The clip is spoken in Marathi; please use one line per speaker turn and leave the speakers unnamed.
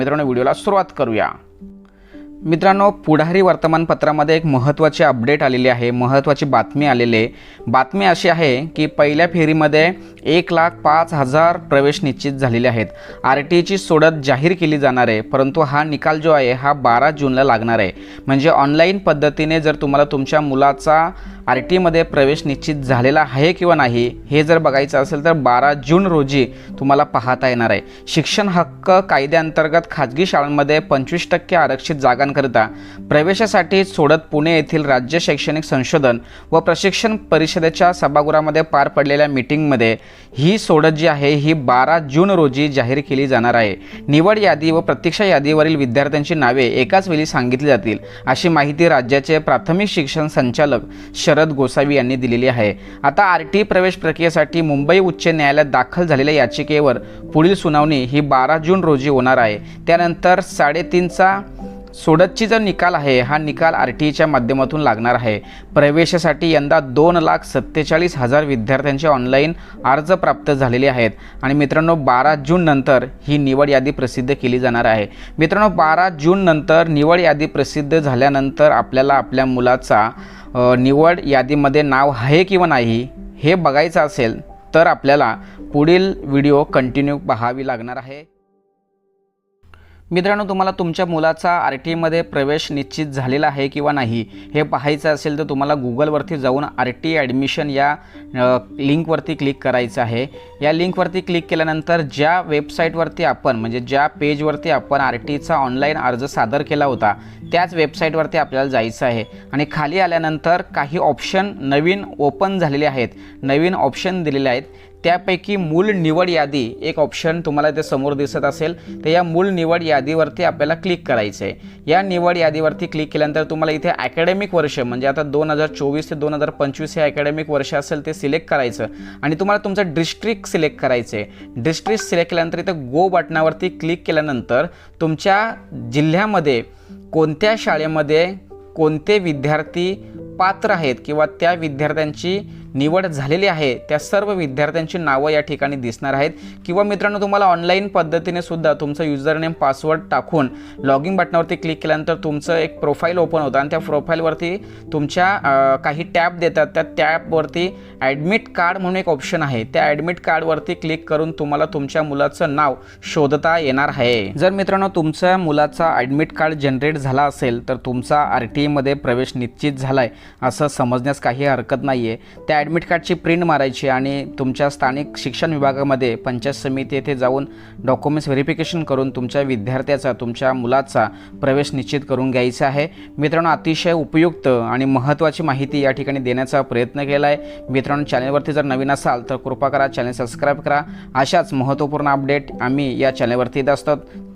मित्रांनो व्हिडिओला सुरुवात करूया. मित्रांनो पुढारी वर्तमानपत्रामध्ये एक महत्त्वाची अपडेट आलेली आहे. महत्त्वाची बातमी आलेली आहे. बातमी अशी आहे की पहिल्या फेरीमध्ये एक लाख पाच हजार प्रवेश निश्चित झालेले आहेत. आर टी ईची सोडत जाहीर केली जाणार आहे परंतु हा निकाल जो आहे हा बारा जूनला लागणार आहे. म्हणजे ऑनलाईन पद्धतीने जर तुम्हाला तुमच्या मुलाचा आर टीमध्ये प्रवेश निश्चित झालेला आहे किंवा नाही हे जर बघायचं असेल तर बारा जून रोजी तुम्हाला पाहता येणार आहे. शिक्षण हक्क कायद्याअंतर्गत खाजगी शाळांमध्ये पंचवीस टक्के आरक्षित जागा विद्यार्थ्यांकरिता प्रवेशासाठी सोडत पुणे येथील राज्य शैक्षणिक संशोधन व प्रशिक्षण परिषदेच्या सभागृहामध्ये पार पडलेल्या मीटिंगमध्ये ही सोडत जी आहे ही बारा जून रोजी जाहीर केली जाणार आहे. निवड यादी व प्रतीक्षा यादीवरील विद्यार्थ्यांची नावे एकाच वेळी सांगितली जातील अशी माहिती राज्याचे प्राथमिक शिक्षण संचालक शरद गोसावी यांनी दिलेली आहे. आता आर टी प्रवेश प्रक्रियेसाठी मुंबई उच्च न्यायालयात दाखल झालेल्या याचिकेवर पुढील सुनावणी ही बारा जून रोजी होणार आहे. त्यानंतर साडेतीनचा सोडतची जो निकाल आहे हा निकाल आर टी ईच्या माध्यमातून लागणार आहे. प्रवेशासाठी यंदा दोन लाख सत्तेचाळीस हजार विद्यार्थ्यांचे ऑनलाईन अर्ज प्राप्त झालेले आहेत. आणि मित्रांनो बारा जून नंतर ही निवड यादी प्रसिद्ध केली जाणार आहे. मित्रांनो बारा जून नंतर निवड यादी प्रसिद्ध झाल्यानंतर आपल्याला आपल्या मुलाचा निवड यादीमध्ये नाव आहे किंवा नाही हे बघायचं असेल तर आपल्याला पुढील व्हिडिओ कंटिन्यू पाहावी लागणार आहे. मित्रांनो तुम्हाला तुमच्या मुलाचा आर टी ईमध्ये प्रवेश निश्चित झालेला आहे किंवा नाही हे पाहायचं असेल तर तुम्हाला गुगलवरती जाऊन आर टी ॲडमिशन या लिंकवरती क्लिक करायचं आहे. या लिंकवरती क्लिक केल्यानंतर ज्या वेबसाईटवरती आपण म्हणजे ज्या पेजवरती आपण आर टीचा ऑनलाईन अर्ज सादर केला होता त्याच वेबसाईटवरती आपल्याला जायचं आहे. आणि खाली आल्यानंतर काही ऑप्शन नवीन ओपन झालेले आहेत. नवीन ऑप्शन दिलेले आहेत. त्यापैकी मूळ निवड यादी एक ऑप्शन तुम्हाला इथे समोर दिसत असेल. तर या मूळ निवड यादीवरती आपल्याला क्लिक करायचं आहे या निवड यादीवरती क्लिक केल्यानंतर तुम्हाला इथे अकॅडमिक वर्ष म्हणजे आता दोन हजार चोवीस ते दोन हजार पंचवीस हे अकॅडमिक वर्ष असेल ते सिलेक्ट करायचं. आणि तुम्हाला तुमचं डिस्ट्रिक्ट सिलेक्ट करायचं आहे डिस्ट्रिक्ट सिलेक्ट केल्यानंतर इथं गो बटनावरती क्लिक केल्यानंतर तुमच्या जिल्ह्यामध्ये कोणत्या शाळेमध्ये कोणते विद्यार्थी पात्र आहेत? किंवा त्या विद्यार्थ्यांची निवड झालेली आहे. त्या सर्व विद्यार्थ्यांची नावं या ठिकाणी दिसणार आहेत. किंवा मित्रांनो तुम्हाला ऑनलाईन पद्धतीने सुद्धा तुमचं युजर नेम पासवर्ड टाकून लॉग इन बटनावरती क्लिक केल्यानंतर तुमचं एक प्रोफाईल ओपन होतं. आणि त्या प्रोफाईलवरती तुमच्या काही टॅब देतात. त्या टॅबवरती ॲडमिट कार्ड म्हणून एक ऑप्शन आहे. त्या ॲडमिट कार्डवरती क्लिक करून तुम्हाला तुमच्या मुलाचं नाव शोधता येणार आहे. जर मित्रांनो तुमच्या मुलाचा ॲडमिट कार्ड जनरेट झाला असेल तर तुमचा आर टी ईमध्ये प्रवेश निश्चित झाला आहे असं समजण्यास काही हरकत नाही आहे त्या ॲडमिट कार्डची प्रिंट मारायची आणि तुमच्या स्थानिक शिक्षण विभागामध्ये पंचायत समिती येथे जाऊन डॉक्युमेंट्स व्हेरिफिकेशन करून तुमच्या विद्यार्थ्याचा तुमच्या मुलाचा प्रवेश निश्चित करून घ्यायचा आहे. मित्रांनो अतिशय उपयुक्त आणि महत्त्वाची माहिती या ठिकाणी देण्याचा प्रयत्न केला आहे मित्रांनो चॅनलवरती जर नवीन असाल तर कृपा करा चॅनल सबस्क्राईब करा. अशाच महत्त्वपूर्ण अपडेट आम्ही या चॅनलवरती येत असतात